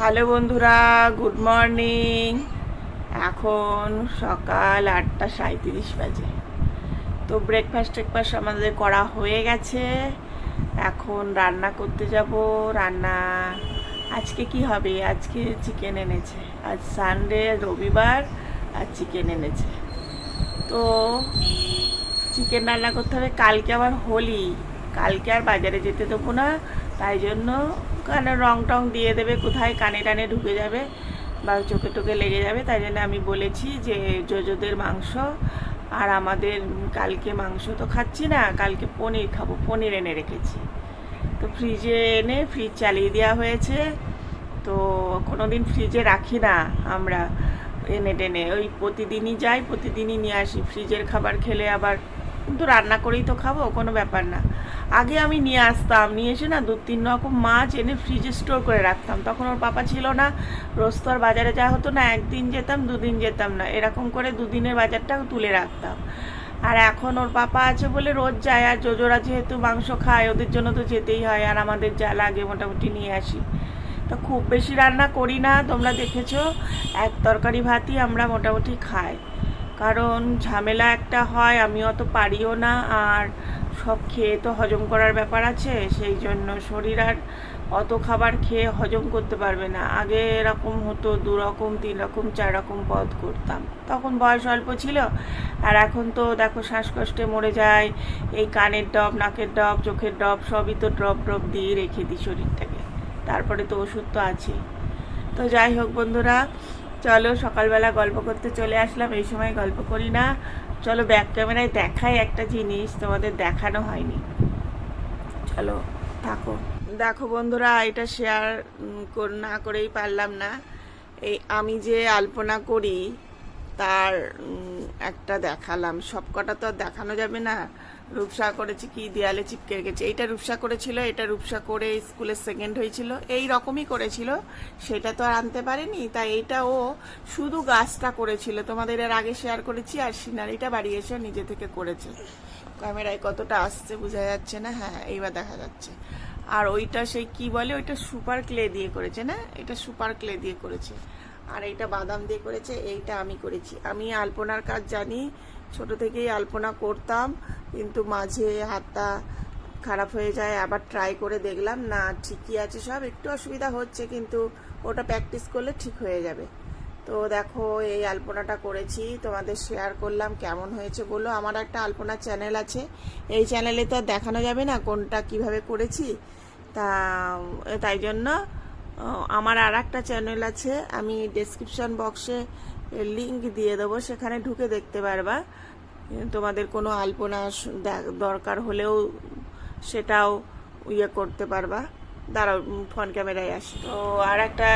Hello বন্ধুরা, good morning. এখন সকাল আটটা সাঁত্রিশ বাজে। তো ব্রেকফাস্ট টেকফাস্ট আমাদের করা হয়ে গেছে। এখন রান্না করতে যাব। রান্না আজকে কি হবে? আজকে চিকেন এনেছে। আজ সানডে রবিবার আর চিকেন এনেছে। তো চিকেন রান্না করতে হবে। কালকে আবার হোলি। কালকে আর বাজারে যেতে দেবো না, তাই জন্য কানে রং টং দিয়ে দেবে, কোথায় কানে টানে ঢুকে যাবে বা চোখে টোকে লেগে যাবে, তাই জন্য আমি বলেছি যে জোজোদের মাংস আর আমাদের কালকে মাংস তো খাচ্ছি না, কালকে পনির খাব, পনির এনে রেখেছি। তো ফ্রিজে এনে ফ্রিজ চালিয়ে দেওয়া হয়েছে, তো কোনো দিন ফ্রিজে রাখি না আমরা এনে টেনে। ওই প্রতিদিনই যাই, প্রতিদিনই নিয়ে আসি, ফ্রিজের খাবার খেলে আবার কিন্তু রান্না করেই তো খাব, কোনো ব্যাপার না। আগে আমি নিয়ে আসতাম, নিয়ে এসে না দু তিন রকম মাছ এনে ফ্রিজে স্টোর করে রাখতাম। তখন ওর পাপা ছিল না, রোজ তো আর বাজারে যা হতো না, একদিন যেতাম, দুদিন যেতাম না। এরকম করে দুদিনের বাজারটাও তুলে রাখতাম। আর এখন ওর পাপা আছে বলে রোজ যায়, আর জোজোরা যেহেতু মাংস খায়, ওদের জন্য তো যেতেই হয়, আর আমাদের যা লাগে মোটামুটি নিয়ে আসি। তো খুব বেশি রান্না করি না, তোমরা দেখেছ, এক তরকারি ভাতই আমরা মোটামুটি খাই। কারণ ঝামেলা একটা হয় আমি অত পারিও না, আর সব খেয়ে তো হজম করার ব্যাপার আছে, সেই জন্য শরীর আর অত খাবার খেয়ে হজম করতে পারবে না। আগে এরকম হতো, দু রকম, তিন রকম, চার রকম পদ করতাম। তখন বয়স অল্প ছিল, আর এখন তো দেখো শ্বাসকষ্টে মরে যায় এই কানের ডব নাকের ডব চোখের ডব সবই তো ড্রপ ড্রপ দিয়ে রেখে দিই শরীরটাকে। তারপরে তো ওষুধ তো আছেই তো যাই হোক বন্ধুরা, চলো সকালবেলা গল্প করতে চলে আসলাম, এই সময় গল্প করি না। চলো ব্যাক ক্যামেরায় দেখাই একটা জিনিস, তোমাদের দেখানো হয়নি। চলো, থাকো। দেখো বন্ধুরা, এটা শেয়ার না করেই পারলাম না। এই আমি যে আলপনা করি তার একটা দেখালাম। সব কটা তো আর দেখানো যাবে না। রূপসা করেছে কি, দেয়ালে চিপকে রেখেছে। এইটা রূপসা করেছিল, এটা রূপসা করে স্কুলে সেকেন্ড হয়েছিল। এই রকমই করেছিল। সেটা তো আর আনতে পারেনি। তাই এইটা ও শুধু গাছটা করেছিল। তোমাদের এর আগে শেয়ার করেছি আর সিনারিটা বাড়ি এসে নিজে থেকে করেছে। ক্যামেরায় কতটা আসছে বোঝা যাচ্ছে না। হ্যাঁ এইবার দেখা যাচ্ছে। আর ওইটা সেই কি বলে? ওইটা সুপার ক্লে দিয়ে করেছে না? এটা সুপার ক্লে দিয়ে করেছে। আর এইটা বাদাম দিয়ে করেছে, এইটা আমি করেছি। আমি আলপনার কাজ জানি, ছোট থেকেই আলপনা করতাম, কিন্তু মাঝে হাতটা খারাপ হয়ে যায়, আবার ট্রাই করে দেখলাম, না, ঠিকই আছে সব। একটু অসুবিধা হচ্ছে, কিন্তু ওটা প্র্যাকটিস করলে ঠিক হয়ে যাবে। তো দেখো, এই আলপনাটা করেছি, তোমাদের শেয়ার করলাম, কেমন হয়েছে বলো। আমার একটা আলপনা চ্যানেল আছে, এই চ্যানেলে তো দেখানো যাবে না কোনটা কীভাবে করেছি। তা, তাই জন্য আমার আর একটা চ্যানেল আছে, আমি ডেসক্রিপশন বক্সে লিংক দিয়ে দেবো, সেখানে ঢুকে দেখতে পারবা। তোমাদের কোনো আলপনা দরকার হলেও সেটাও ইয়ে করতে পারবা। দাঁড়াও ফোন ক্যামেরায় আসি। তো আর একটা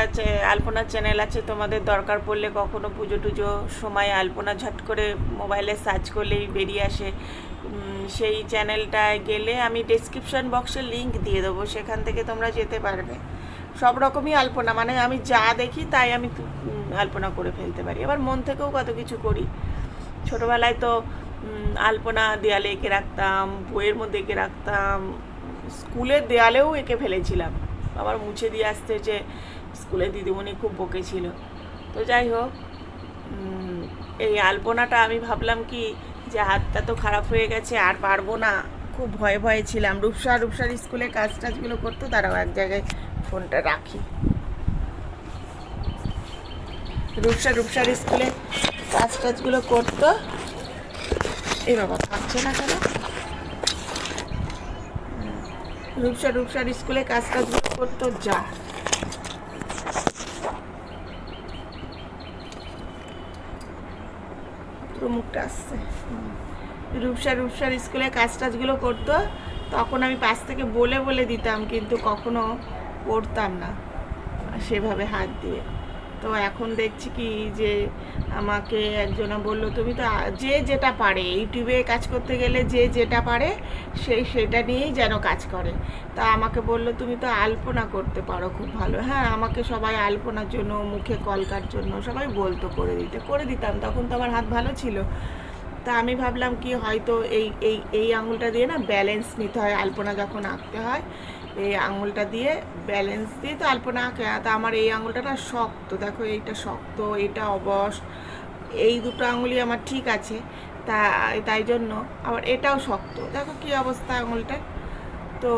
আলপনার চ্যানেল আছে, তোমাদের দরকার পড়লে কখনো পুজো টুজো সময় আলপনা ঝট করে মোবাইলে সার্চ করলেই বেরিয়ে আসে। সেই চ্যানেলটায় গেলে আমি ডেসক্রিপশন বক্সে লিংক দিয়ে দেবো, সেখান থেকে তোমরা যেতে পারবে। সব রকমই আলপনা। মানে আমি যা দেখি তাই আমি আলপনা করে ফেলতে পারি। আবার মন থেকেও কত কিছু করি। ছোটবেলায় তো আলপনা দেয়ালে এঁকে রাখতাম বইয়ের মধ্যে এঁকে রাখতাম স্কুলের দেয়ালেও এঁকে ফেলেছিলাম। আবার মুছে দিয়ে আসতে যে স্কুলে দিদিমণি খুব বকেছিল তো যাই হোক এই আলপনাটা আমি ভাবলাম কি যে হাতটা তো খারাপ হয়ে গেছে আর পারব না। খুব ভয়ে ভয়ে ছিলাম। রূপসা রূপসার স্কুলে কাজ টাজগুলো করতো তারাও এক জায়গায় ফোনটা রাখি। রূপসা, রূপসার স্কুলে কাজ টাজগুলো করতো। এই বাবা থাকছে না কেন? রূপসা, রূপসার স্কুলে কাজ টাজগুলো করতো, যা। মুখটা আসছে। রূপসা, রূপসার স্কুলে কাজ টাজগুলো করতো, তখন আমি পাশ থেকে বলে বলে দিতাম, কিন্তু কখনো করতাম না। সেভাবে হাত দিয়ে। তো এখন দেখছি কি যে আমাকে একজনা বলল, তুমি তো যে যেটা পারে ইউটিউবে কাজ করতে গেলে যে যেটা পারে, সেই সেটা নিয়েই যেন কাজ করে। তা আমাকে বলল, তুমি তো আলপনা করতে পারো খুব ভালো। হ্যাঁ আমাকে সবাই আলপনার জন্য, মুখে কলকার জন্য সবাই বলতো, করে দিতে। করে দিতাম, তখন তো আমার হাত ভালো ছিল। তা আমি ভাবলাম কি হয়তো এই এই এই আঙুলটা দিয়ে না ব্যালেন্স নিতে হয়, আলপনা যখন আঁকতে হয় এই আঙুলটা দিয়ে ব্যালেন্স দিয়ে তো আলপনা আঁকে। তা আমার এই আঙুলটা না শক্ত, দেখো এইটা শক্ত এটা অবশ, এই দুটো আঙুলই আমার ঠিক আছে। তা, তাই জন্য আবার এটাও শক্ত। দেখো কি অবস্থা আঙুলটা তো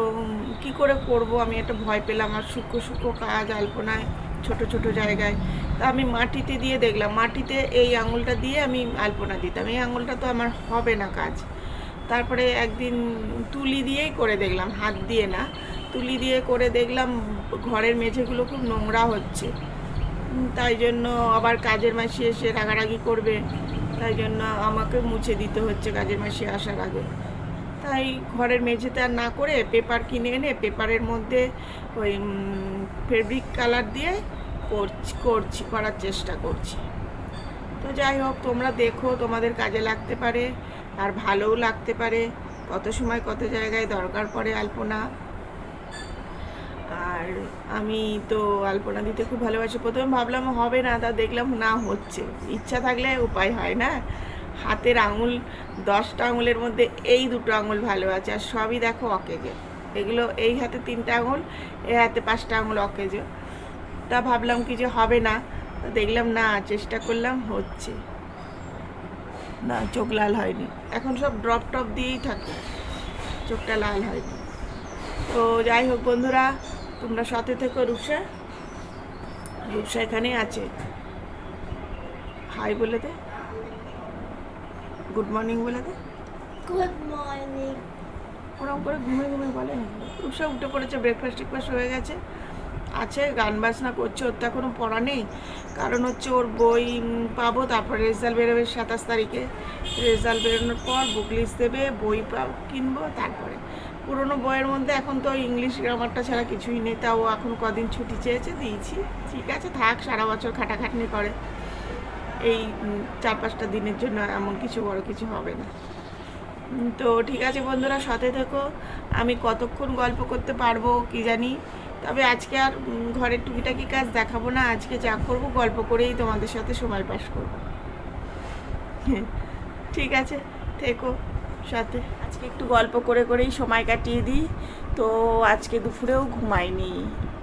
কি করে করব? আমি একটা ভয় পেলাম আর শুকো শুকো কাজ আলপনায় ছোট ছোট জায়গায়। তা আমি মাটিতে দিয়ে দেখলাম, মাটিতে এই আঙুলটা দিয়ে আমি আলপনা দিতাম। এই আঙুলটা তো আমার হবে না কাজ। তারপরে একদিন তুলি দিয়েই করে দেখলাম, হাত দিয়ে না। তুলি দিয়ে করে দেখলাম ঘরের মেঝেগুলো খুব নোংরা হচ্ছে। তাই জন্য আবার কাজের মাসি এসে রাগারাগি করবে। তাই জন্য আমাকে মুছে দিতে হচ্ছে কাজের মাসি আসার আগে। তাই ঘরের মেঝেতে আর না করে পেপার কিনে এনে পেপারের মধ্যে ওই ফেব্রিক কালার দিয়ে করছি করছি, করার চেষ্টা করছি। তো যাই হোক, তোমরা দেখো তোমাদের কাজে লাগতে পারে, আর ভালোও লাগতে পারে। কত সময় কত জায়গায় দরকার পড়ে আলপনা। আর আমি তো আলপনা দিতে খুব ভালোবাসি। প্রথমে ভাবলাম হবে না, তা দেখলাম না, হচ্ছে। ইচ্ছা থাকলে উপায় হয় না। হাতের আঙুল, দশটা আঙুলের মধ্যে এই দুটো আঙুল ভালো আছে, আর সবই দেখো অকেজে। এগুলো এই হাতে তিনটা আঙুল এই হাতে পাঁচটা আঙুল অকেজো। তা ভাবলাম কি যে হবে না দেখলাম না, চেষ্টা করলাম, হচ্ছে। না, চোখ লাল হয়নি। এখন সব ড্রপ টপ দিয়েই থাকে। চোখটা লাল হয়নি। তো যাই হোক বন্ধুরা তোমরা সাথে থেকো রূপসা। রূপসা এখানে আছে। হাই বলে দে। গুড মর্নিং বলে দে। গুড মর্নিং ওরকম করে ঘুমে ঘুমে বলে রূপসা উঠে পড়েছে ব্রেকফাস্ট টেকফাস্ট হয়ে গেছে। আছে গান বাজনা করছে ওর তো এখনও পড়া নেই। কারণ হচ্ছে ওর বই পাবো তারপর রেজাল্ট বেরোবে সাতাশ তারিখে। রেজাল্ট বেরোনোর পর বুক লিস্ট দেবে বই পাব কিনবো তারপরে পুরোনো বইয়ের মধ্যে এখন তো ইংলিশ গ্রামারটা ছাড়া কিছুই নেই, তাও এখন কদিন ছুটি চেয়েছে, দিয়েছি। ঠিক আছে, থাক, সারা বছর খাটাখাটনি করে। এই চার পাঁচটা দিনের জন্য এমন কিছু বড় কিছু হবে না। তো ঠিক আছে বন্ধুরা, সাথে থেকো। আমি কতক্ষণ গল্প করতে পারব কি জানি? তবে আজকে আর ঘরের টুকিটাকি কাজ দেখাবো না। আজকে যা করব, গল্প করেই তোমাদের সাথে সময় পাস করব। ঠিক আছে, থেকো। সাথে। আজকে একটু গল্প করে করেই সময় কাটিয়ে দিই। তো আজকে দুপুরেও ঘুমাইনি।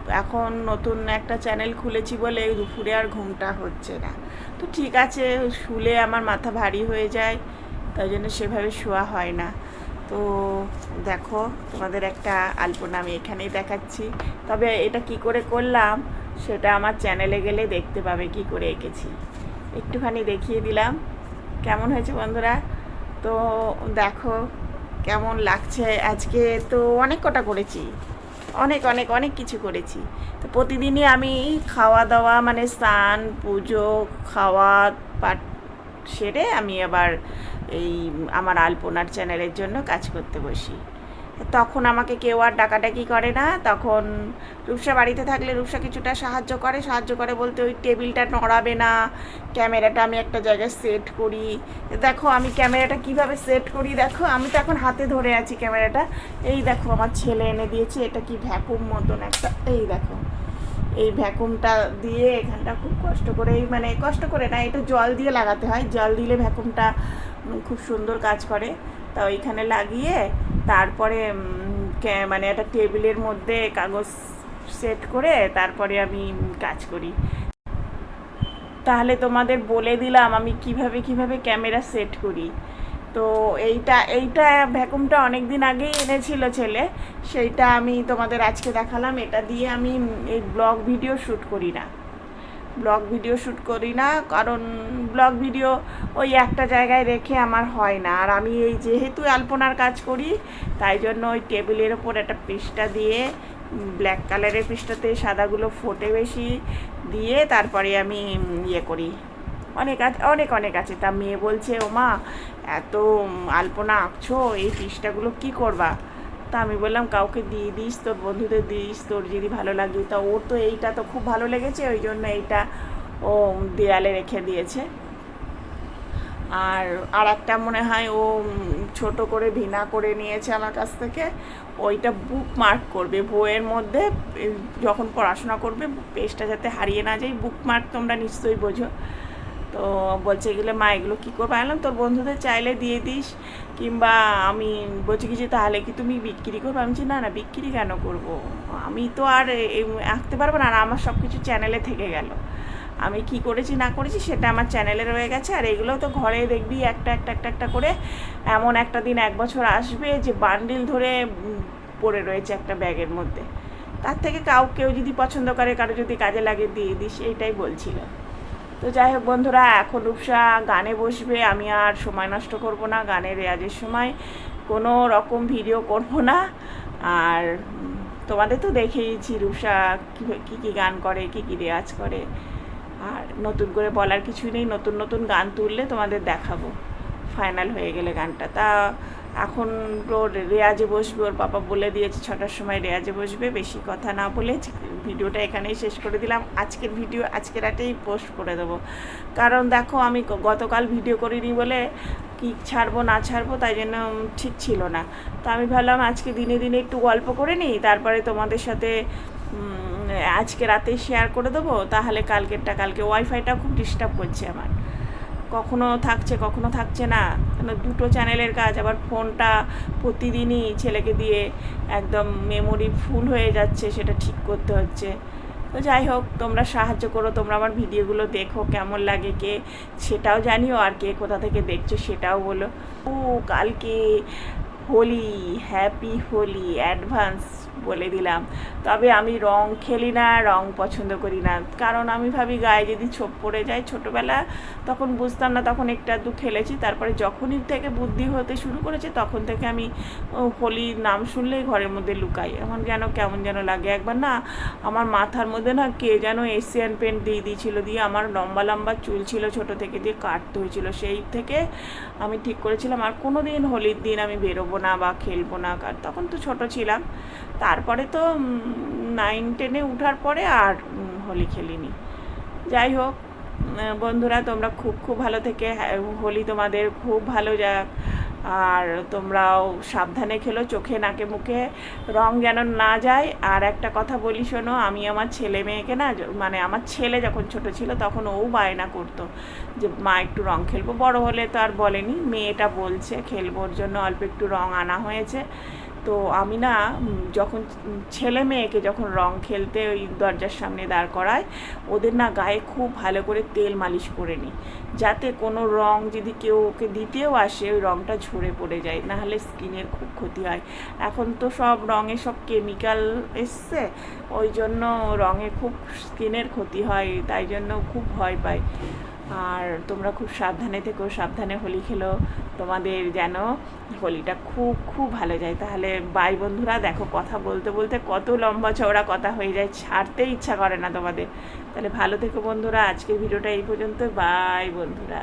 এখন নতুন একটা চ্যানেল খুলেছি বলে দুপুরে আর ঘুমটা হচ্ছে না। তো ঠিক আছে, শুলে আমার মাথা ভারী হয়ে যায়, তাই জন্য সেভাবে শোয়া হয় না। তো দেখো, তোমাদের একটা আলপনা আমি এখানেই দেখাচ্ছি। তবে এটা কি করে করলাম, সেটা আমার চ্যানেলে গেলে দেখতে পাবে কি করে এঁকেছি। একটুখানি দেখিয়ে দিলাম। কেমন হয়েছে বন্ধুরা? তো দেখো কেমন লাগছে। আজকে তো অনেক কটা করেছি। অনেক অনেক অনেক কিছু করেছি। তো প্রতিদিনই আমি খাওয়া দাওয়া মানে স্নান, পুজো, খাওয়া পাট সেরে আমি আবার এই আমার আলপনার চ্যানেলের জন্য কাজ করতে বসি। তখন আমাকে কেউ আর ডাকাডাকি করে না। তখন রূপসা বাড়িতে থাকলে রূপসা কিছুটা সাহায্য করে। সাহায্য করে বলতে ওই টেবিলটা নড়াবে না। ক্যামেরাটা আমি একটা জায়গায় সেট করি। দেখো আমি ক্যামেরাটা কীভাবে সেট করি দেখো? আমি তো এখন হাতে ধরে আছি ক্যামেরাটা। এই দেখো আমার ছেলে এনে দিয়েছে। এটা কি ভ্যাকুম মতন একটা। এই দেখো। এই ভ্যাকুমটা দিয়ে এখানটা খুব কষ্ট করে, এই মানে কষ্ট করে না, এটা জল দিয়ে লাগাতে হয়। জল দিলে ভ্যাকুমটা খুব সুন্দর কাজ করে। তা ওইখানে লাগিয়ে তারপরে মানে একটা টেবিলের মধ্যে কাগজ সেট করে তারপরে আমি কাজ করি। তাহলে তোমাদের বলে দিলাম আমি কীভাবে কীভাবে ক্যামেরা সেট করি। তো এইটা এইটা ভ্যাকুমটা অনেক দিন আগেই এনেছিল ছেলে। সেইটা আমি তোমাদের আজকে দেখালাম। এটা দিয়ে আমি এই ব্লগ ভিডিও শ্যুট করি না। ব্লগ ভিডিও শ্যুট করি না, কারণ ব্লগ ভিডিও ওই একটা জায়গায় রেখে আমার হয় না। আর আমি এই যেহেতু আলপনার কাজ করি, তাই জন্য ওই টেবিলের ওপর একটা পৃষ্ঠা দিয়ে ব্ল্যাক কালারের পৃষ্ঠাতে সাদাগুলো ফোটে বেশি দিয়ে তারপরে আমি ইয়ে করি। অনেক আছে অনেক অনেক আছে। তা মেয়ে বলছে ও মা এত আলপনা আঁকছো, এই পৃষ্ঠাগুলো কি করবা? তা আমি বললাম, কাউকে দিয়ে দিস তোর বন্ধুদের দিস, তোর যদি ভালো লাগে। তা ওর তো এইটা তো খুব ভালো লেগেছে, ওই জন্য এইটা ও দেয়ালে রেখে দিয়েছে। আর আর একটা মনে হয় ও ছোট করে ভিনা করে নিয়েছে আমার কাছ থেকে, ওইটা বুক মার্ক করবে, বইয়ের মধ্যে যখন পড়াশোনা করবে পেজটা যাতে হারিয়ে না যায় বুক মার্ক তোমরা নিশ্চয়ই বোঝো। তো বলছে এগুলো মা এগুলো কী করব? আমি বললাম, তোর বন্ধুদের চাইলে দিয়ে দিস কিংবা আমি বলছি কি যে তাহলে কি তুমি বিক্রি করব? আমি বলছি না না বিক্রি কেন করব? আমি তো আর আঁকতে পারব না আর আমার সব কিছু চ্যানেলে থেকে গেল। আমি কি করেছি না করেছি সেটা আমার চ্যানেলে রয়ে গেছে আর এগুলো তো ঘরে দেখবি একটা একটা একটা একটা করে এমন একটা দিন এক বছর আসবে যে বান্ডিল ধরে পড়ে রয়েছে একটা ব্যাগের মধ্যে। তার থেকে কাউ কেউ যদি পছন্দ করে কারও যদি কাজে লাগে দিয়ে দিস এইটাই বলছিল। তো যাই হোক বন্ধুরা, এখন রূপসা গানে বসবে, আমি আর সময় নষ্ট করব না গানের রেয়াজের সময়। কোনো রকম ভিডিও করব না। আর তোমাদের তো দেখেইছি রূপসা কী- কী গান করে, কী কী রেয়াজ করে। আর নতুন করে বলার কিছুই নেই, নতুন নতুন গান তুললে তোমাদের দেখাবো। ফাইনাল হয়ে গেলে গানটা। তা এখন ওর রেয়াজে বসবে, ওর বাবা বলে দিয়েছে ছটার সময় রেয়াজে বসবে, বেশি কথা না বলে ভিডিওটা এখানেই শেষ করে দিলাম। আজকের ভিডিও আজকের রাতেই পোস্ট করে দেবো। কারণ দেখো আমি গতকাল ভিডিও করিনি বলে কি ছাড়বো না ছাড়বো তাই জন্য ঠিক ছিল না। তো আমি ভাবলাম আজকে দিনে দিনে একটু গল্প করে নিই, তারপরে তোমাদের সাথে আজকে রাতেই শেয়ার করে দেবো। তাহলে কালকেরটা, কালকে ওয়াইফাইটা খুব ডিস্টার্ব করছে আমার। কখনো থাকছে কখনো থাকছে না। কেন দুটো চ্যানেলের কাজ, আবার ফোনটা প্রতিদিনই ছেলেকে দিয়ে একদম মেমোরি ফুল হয়ে যাচ্ছে, সেটা ঠিক করতে হচ্ছে। তো যাই হোক, তোমরা সাহায্য করো, তোমরা আমার ভিডিওগুলো দেখো, কেমন লাগে, কে সেটাও জানিও, আর কে কোথা থেকে দেখছ সেটাও বলো। ও, কালকে হোলি হ্যাপি হোলি অ্যাডভান্স বলে দিলাম। তবে আমি রং খেলি না রং পছন্দ করি না। কারণ আমি ভাবি গায়ে যদি ছোপ পড়ে যায় ছোটোবেলা তখন বুঝতাম না তখন একটু আধটু খেলেছি। তারপরে যখনই থেকে বুদ্ধি হতে শুরু করেছে তখন থেকে আমি ও, হোলির নাম শুনলেই ঘরের মধ্যে লুকাই। এখন যেন কেমন যেন লাগে। একবার না আমার মাথার মধ্যে না কে যেন এশিয়ান পেন্ট দিয়ে দিয়েছিল দিয়ে আমার লম্বা লম্বা চুল ছিল ছোট থেকে দিয়ে কাটতে হয়েছিল। সেই থেকে আমি ঠিক করেছিলাম আর কোনো দিন হোলির দিন আমি বেরোবো না বা খেলব না। তখন তো ছোট ছিলাম। তারপরে তো নাইন টেনে উঠার পরে আর হোলি খেলিনি। যাই হোক বন্ধুরা তোমরা খুব খুব ভালো থেকে হ্যাঁ, হোলি তোমাদের খুব ভালো যাক। আর তোমরাও সাবধানে খেলো চোখে নাকে মুখে রং যেন না যায়। আর একটা কথা বলি শোনো আমি আমার ছেলে মেয়েকে না মানে আমার ছেলে যখন ছোট ছিল তখন ও বায়না করতো যে মা একটু রং খেলব। বড় হলে তো আর বলেনি মেয়েটা বলছে খেলবোর জন্য অল্প একটু রং আনা হয়েছে। তো আমি না যখন ছেলে মেয়েকে যখন রং খেলতে ওই দরজার সামনে দাঁড় করায় ওদের না গায়ে খুব ভালো করে তেল মালিশ করে নিই। যাতে কোনো রং যদি কেউ ওকে দিতেও আসে, ওই রংটা ঝরে পড়ে যায়, নাহলে স্কিনের খুব ক্ষতি হয়। এখন তো সব রঙে সব কেমিক্যাল এসছে, ওই জন্য রঙে খুব স্কিনের ক্ষতি হয়, তাই জন্য খুব ভয় পাই। আর তোমরা খুব সাবধানে থেকো, সাবধানে হোলি খেলো। তোমাদের যেন হোলিটা খুব খুব ভালো যায়। তাহলে বাই বন্ধুরা, দেখো কথা বলতে বলতে কত লম্বা চওড়া কথা হয়ে যায়, ছাড়তে ইচ্ছা করে না তোমাদের। তাহলে ভালো থেকো বন্ধুরা, আজকের ভিডিওটা এই পর্যন্ত। বাই বন্ধুরা।